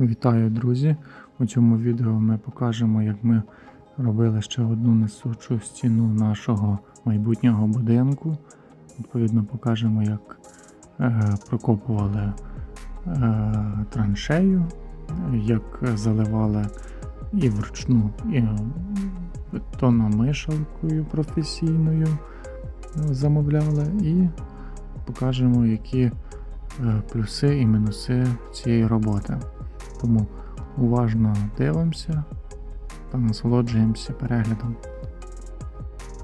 Вітаю, друзі! У цьому відео ми покажемо, як ми робили ще одну несучу стіну нашого майбутнього будинку. Відповідно, покажемо, як е, прокопували е, траншею, як заливали і вручну, і бетономішалкою професійною е, замовляли, і покажемо, які плюси і мінуси цієї роботи. Тому уважно дивимося та насолоджуємося переглядом.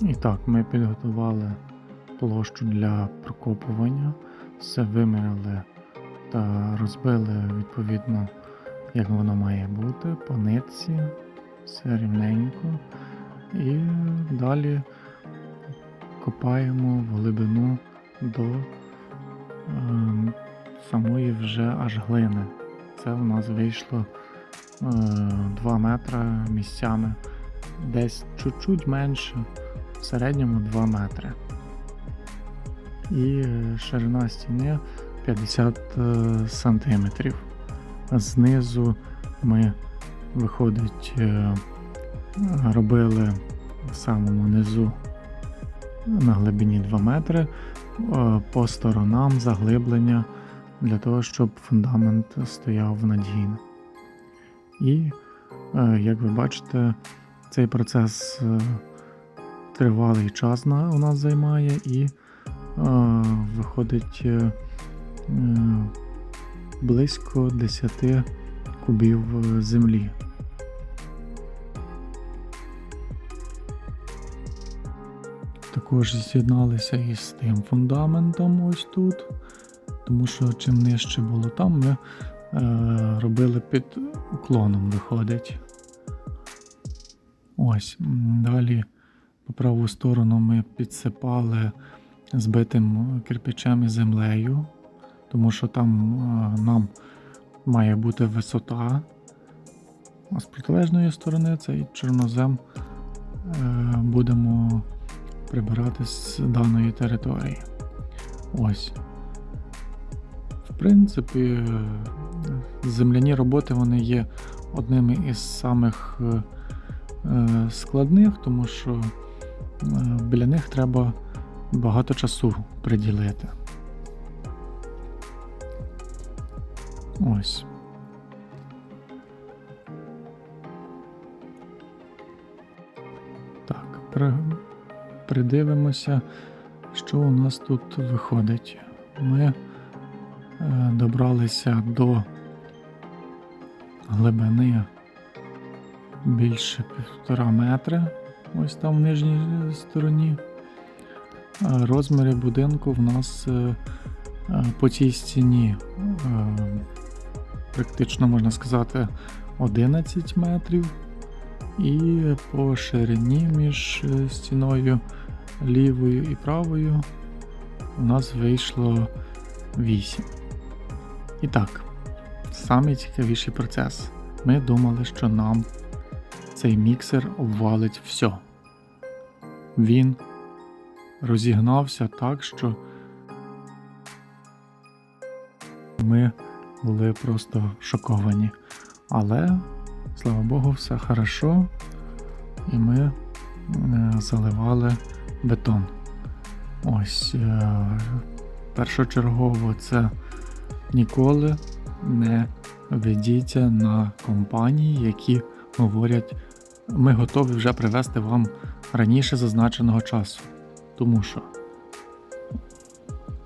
І так, ми підготували площу для прокопування, все виміряли та розбили відповідно, як воно має бути, по нитці, все рівненько. І далі копаємо в глибину до е, самої вже аж глини. Це в нас вийшло е, 2 метри місцями, десь чуть-чуть менше, в середньому 2 метри. І е, ширина стіни 50 е, сантиметрів. Знизу ми, виходить, е, робили в самому низу на глибині 2 метри, е, по сторонам заглиблення для того, щоб фундамент стояв надійно. І, е, як ви бачите, цей процес е, тривалий час у нас займає і е, виходить близько 10 кубів землі. Також з'єдналися із тим фундаментом ось тут тому що чим нижче було там, ми е, робили під уклоном, виходить. Ось. Далі по праву сторону ми підсипали збитим кирпичем і землею, тому що там е, нам має бути висота. А з протилежної сторони цей чорнозем е, будемо прибирати з даної території. Ось. В принципі, е, земляні роботи вони є одними із самих е, е, складних, тому що біля них треба багато часу приділити. Ось. Так, придивимося, що у нас тут виходить. Ми добралися до глибини більше півтора метра, ось там в нижній стороні. Розміри будинку в нас е, е, по цій стіні е, практично можна сказати 11 метрів, і по ширині між е, стіною лівою і правою у нас вийшло 8. І так, самий цікавіший процес. Ми думали, що нам цей міксер обвалить все. Він розігнався так, що ми були просто шоковані. Але, слава Богу, все хорошо, і ми е, заливали бетон. Ось е, першочергово це ніколи не ведіться на компанії, які говорять, ми готові вже привезти вам раніше зазначеного часу. Тому що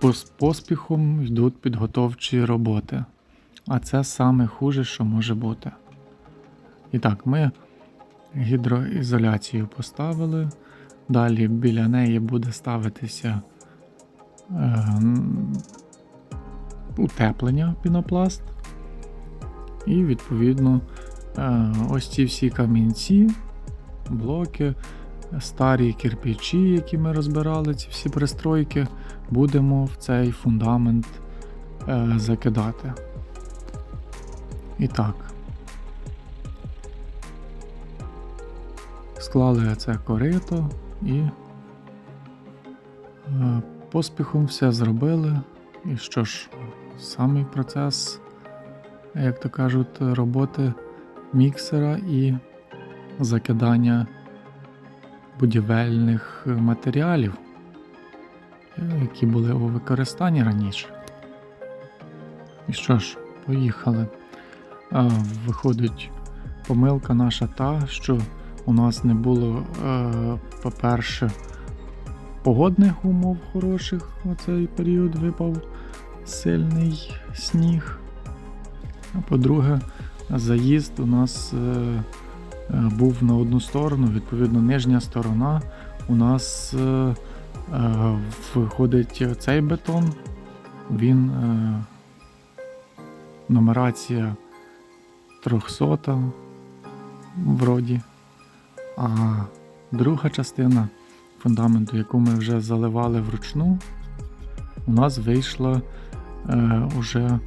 з поспіхом йдуть підготовчі роботи. А це саме хуже, що може бути. І так, ми гідроізоляцію поставили. Далі біля неї буде ставитися е, утеплення пінопласт. І відповідно е, ось ці всі камінці, блоки, старі кирпичі, які ми розбирали, ці всі пристройки, будемо в цей фундамент е, закидати. І так. Склали це корито і е, поспіхом все зробили. І що ж, самий процес як то кажуть, роботи міксера і закидання будівельних матеріалів, які були у використанні раніше. І що ж, поїхали. Виходить, помилка наша та, що у нас не було, е, по-перше, погодних умов хороших. У цей період випав сильний сніг. А по-друге, заїзд у нас е, е, був на одну сторону, відповідно, нижня сторона. У нас е, виходить цей бетон, він нумерація 300 вроді. А друга частина фундаменту, яку ми вже заливали вручну, у нас вийшла е, уже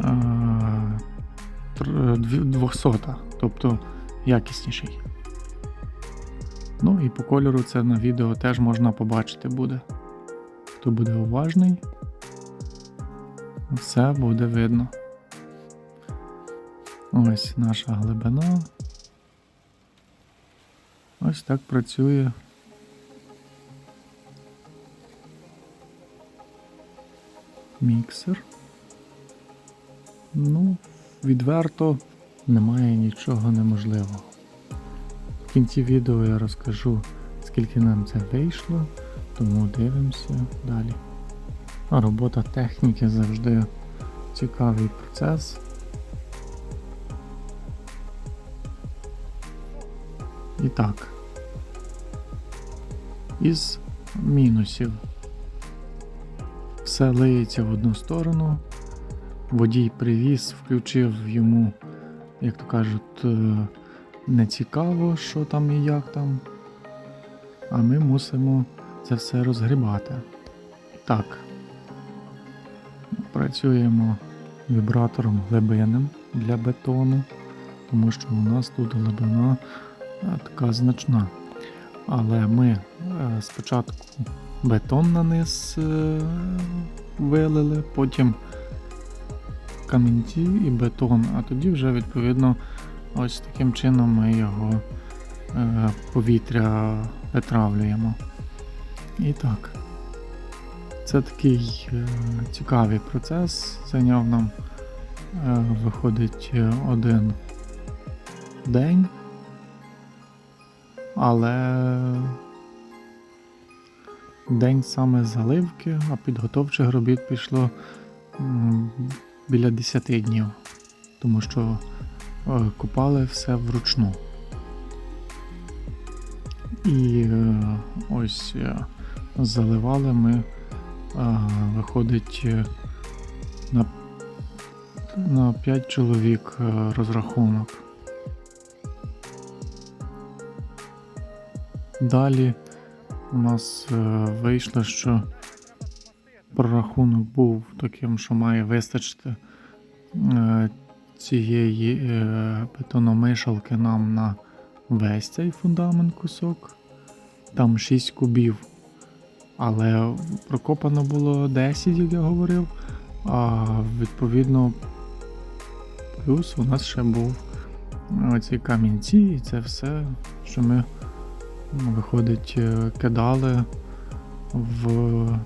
е, 200, тобто якісніший. Ну і по кольору це на відео теж можна побачити буде. Хто буде уважний, все буде видно. Ось наша глибина. Ось так працює. Міксер. Ну, відверто немає нічого неможливого. В кінці відео я розкажу, скільки нам це вийшло, тому дивимося далі. А робота техніки завжди цікавий процес. І так. Із мінусів. Все лиється в одну сторону. Водій привіз, включив йому, як то кажуть, е, не цікаво, що там і як там. А ми мусимо це все розгрібати. Так. Працюємо вібратором глибинним для бетону, тому що у нас тут глибина така значна. Але ми е, спочатку бетон на низ е, вилили, потім камінці і бетон, а тоді вже відповідно ось таким чином ми його е, повітря витравлюємо. І так. Це такий е, цікавий процес. Зайняв нам виходить один день. Але день саме заливки, а підготовчих робіт пішло біля 10 днів, тому що е, купали все вручну. І е, ось е, заливали ми, виходить, на, на 5 чоловік розрахунок. Далі у нас е, вийшло, що прорахунок був таким, що має вистачити е, цієї е, бетономишалки нам на весь цей фундамент кусок. Там 6 кубів. Але прокопано було 10, як я говорив. А відповідно, плюс у нас ще був оці камінці, і це все, що ми виходить, е, кидали в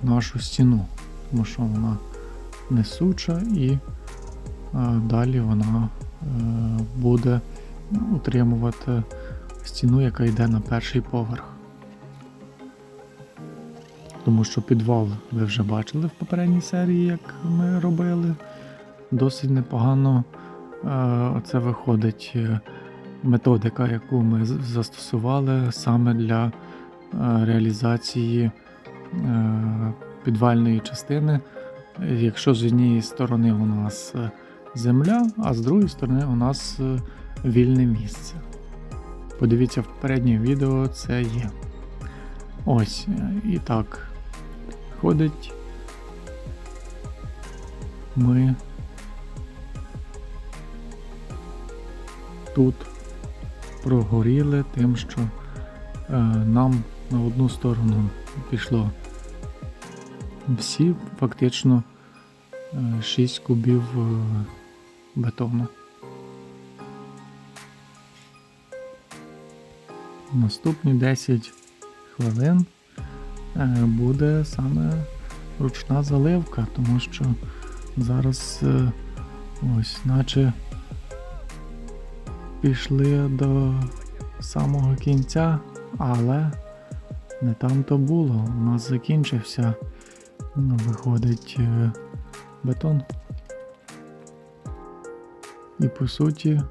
нашу стіну, тому що вона несуча і е, далі вона е, буде утримувати стіну, яка йде на перший поверх. Тому що підвал ви вже бачили в попередній серії, як ми робили. Досить непогано оце виходить методика, яку ми застосували саме для е, реалізації е, підвальної частини. Якщо з однієї сторони у нас е, земля, а з другої сторони у нас вільне місце. Подивіться в попередньому відео, це є. Ось, і так. Ходить. Ми тут прогоріли тим, що е, нам на одну сторону пішло всі фактично 6 кубів е, бетону. Наступні 10 хвилин е, буде саме ручна заливка, тому що зараз е, ось наче пішли до самого кінця, але не там то було. У нас закінчився, ну, виходить е, бетон. І по суті,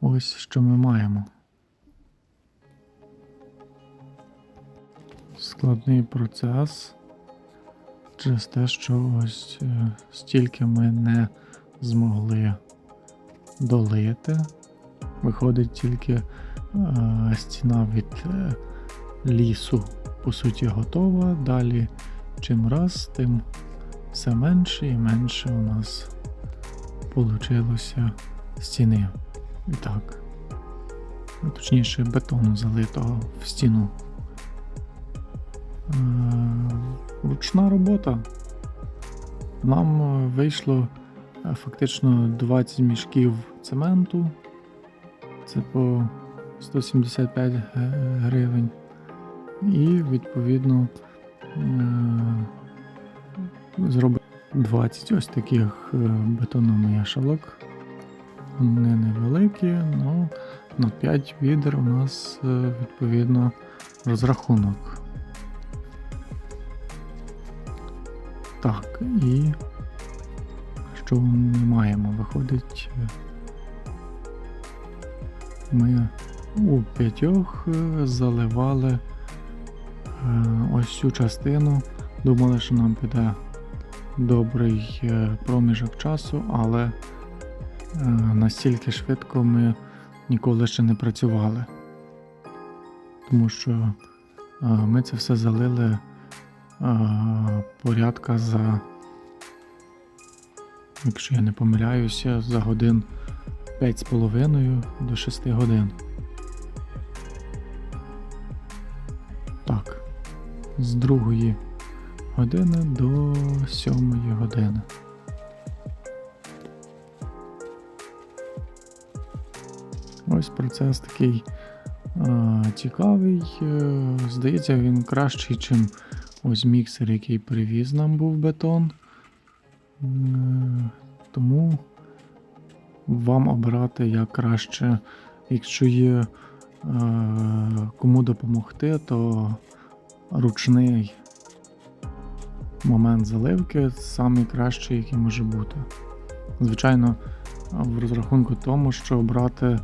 ось що ми маємо. Складний процес через те, що ось е, стільки ми не змогли долити. Виходить тільки е, стіна від е, лісу, по суті, готова. Далі чим раз, тим все менше і менше у нас получилося стіни. І так. Ну, Точніше, бетону залитого в стіну. Е, Ручна робота. Нам е, вийшло фактично 20 мішків цементу. Це по 175 гривень. І відповідно е, зробив 20 ось таких е, бетономішалок. Вони невеликі, але на 5 відер у нас е, відповідно розрахунок. Так, і що ми маємо? Виходить, е, ми у п'ятьох е, заливали е, ось цю частину. Думали, що нам піде добрий проміжок часу, але настільки швидко ми ніколи ще не працювали. Тому що ми це все залили порядка за, якщо я не помиляюся, за годин 5,5 до 6 годин. Так, з другої години до сьомої години. Ось процес такий е, цікавий. Е, здається, він кращий, чим ось міксер, який привіз нам був бетон. Е, тому вам обирати як краще. Якщо є е, кому допомогти, то ручний момент заливки найкращий, який може бути. Звичайно, в розрахунку тому, що брати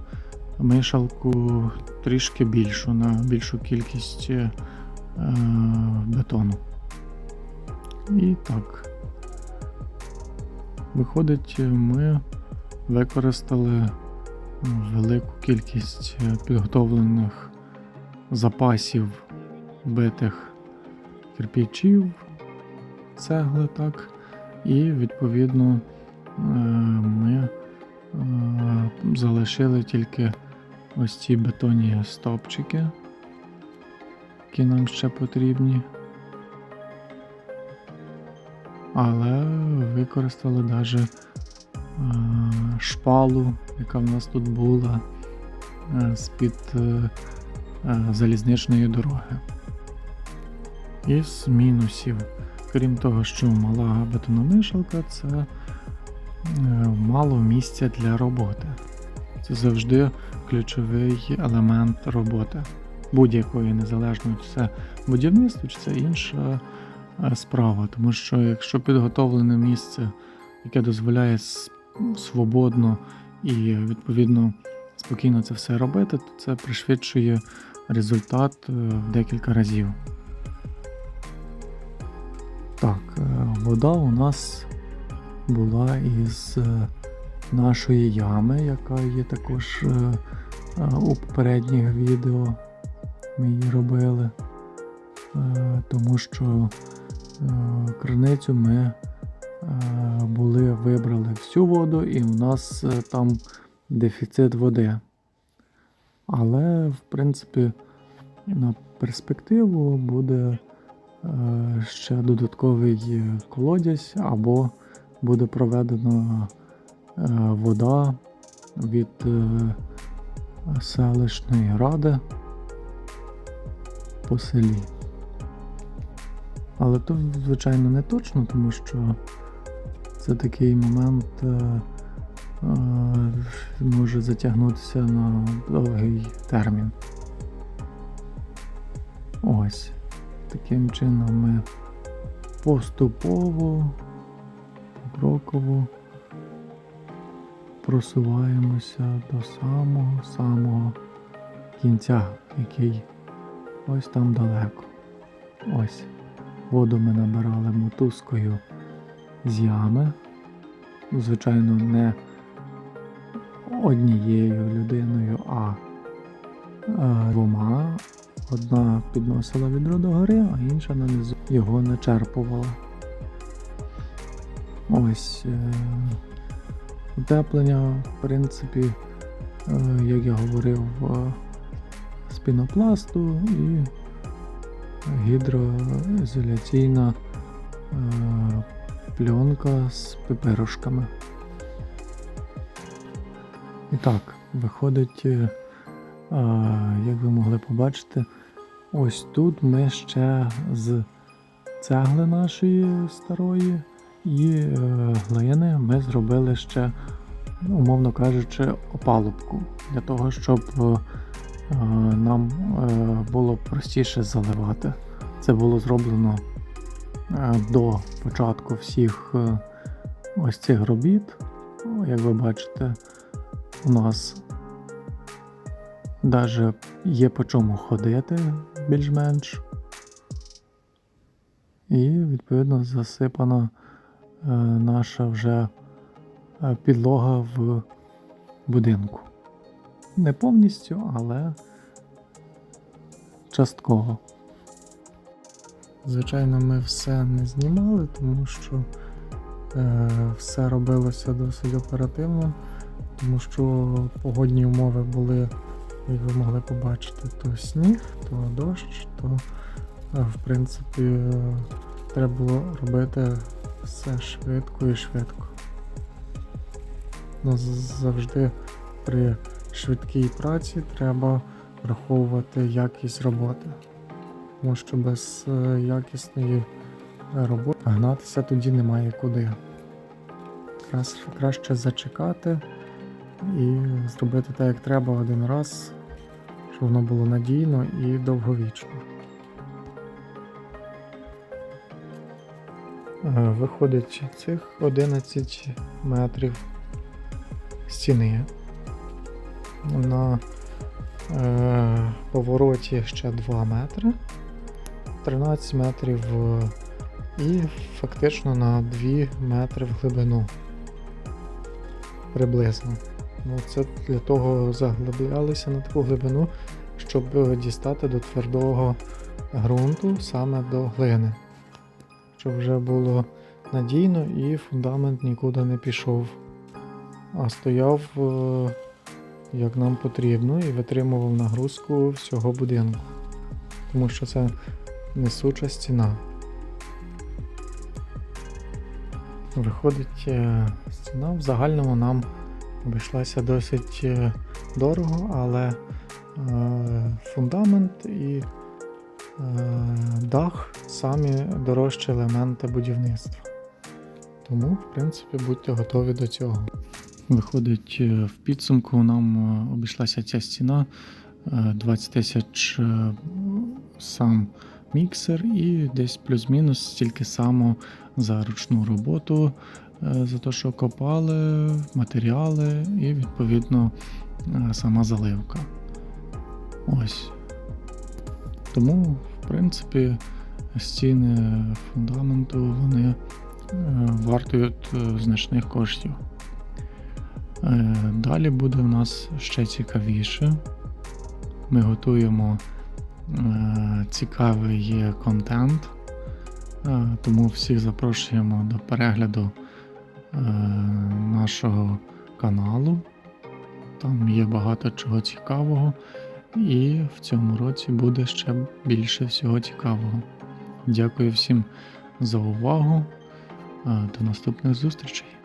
мишалку трішки більшу на більшу кількість е, бетону. І так. Виходить, ми використали велику кількість е, підготовлених запасів битих кирпичів, цегли, так, і відповідно е, ми е, залишили тільки ось ці бетонні стопчики, які нам ще потрібні. Але використали навіть шпалу, яка в нас тут була е, з-під е, е, залізничної дороги. Із мінусів, крім того, що мала бетономішалка, це е, мало місця для роботи. Це завжди ключовий елемент роботи будь-якої незалежно чи це будівництво, чи це інша е, справа. Тому що якщо підготовлене місце, яке дозволяє свободно і відповідно спокійно це все робити, то це пришвидшує результат е, в декілька разів. Так, е, вода у нас була із е, нашої ями, яка є також е, е, у попередніх відео. Ми її робили, Е, тому що е, криницю ми е, були, вибрали всю воду, і у нас е, там дефіцит води. Але, в принципі, на перспективу буде е, ще додатковий колодязь, або буде проведено вода від е, селищної ради по селі. Але то, звичайно, не точно, тому що це такий момент е, е, може затягнутися на довгий термін. Ось. Таким чином ми поступово, покроково просуваємося до самого-самого кінця, який ось там далеко. Ось. Воду ми набирали мотузкою з ями. Ну, Звичайно, не однією людиною, а е, двома. Одна підносила відро до гори, а інша нанизу його начерпувала. Ось е, утеплення, в принципі, е, як я говорив, е, з пінопласту і гідроізоляційна е, пленка з пеперошками. І так, виходить, е, як ви могли побачити, ось тут ми ще з цегли нашої старої і е, глини ми зробили ще, ну, умовно кажучи, опалубку для того, щоб нам е, було простіше заливати. Це було зроблено е, до початку всіх е, ось цих робіт. Як ви бачите, у нас навіть є по чому ходити більш-менш. І відповідно засипана е, наша вже е, підлога в будинку. Не повністю, але частково. Звичайно, ми все не знімали, тому що е, все робилося досить оперативно, тому що погодні умови були, як ви могли побачити, то сніг, то дощ, то е, в принципі е, треба було робити все швидко і швидко. Ну, завжди при швидкій праці треба враховувати якість роботи. Тому що без е, якісної роботи гнатися тоді немає куди. Краще зачекати і зробити так, як треба один раз, щоб воно було надійно і довговічно. Е, Виходить цих 11 метрів стіни. На е, повороті ще 2 метри, 13 метрів е, і фактично на 2 метри в глибину. Приблизно. Ну, це для того заглиблялися на таку глибину, щоб е, дістати до твердого ґрунту саме до глини. Щоб вже було надійно і фундамент нікуди не пішов, а стояв е, як нам потрібно і витримував нагрузку всього будинку. Тому що це несуча стіна. Виходить, е, стіна в загальному нам обійшлася досить е, дорого, але е, фундамент і е, дах самі дорожчі елементи будівництва. Тому, в принципі, будьте готові до цього. Виходить, е, в підсумку нам е, обійшлася ця стіна е, 20 тисяч е, сам міксер і десь плюс-мінус стільки само за ручну роботу, за те, що копали, матеріали і відповідно сама заливка. Ось. Тому, в принципі, стіни фундаменту вони вартують значних коштів. Е, Далі буде в нас ще цікавіше. Ми готуємо е, цікавий контент, е, тому всіх запрошуємо до перегляду нашого каналу. Там є багато чого цікавого, і в цьому році буде ще більше всього цікавого. Дякую всім за увагу. До наступних зустрічей!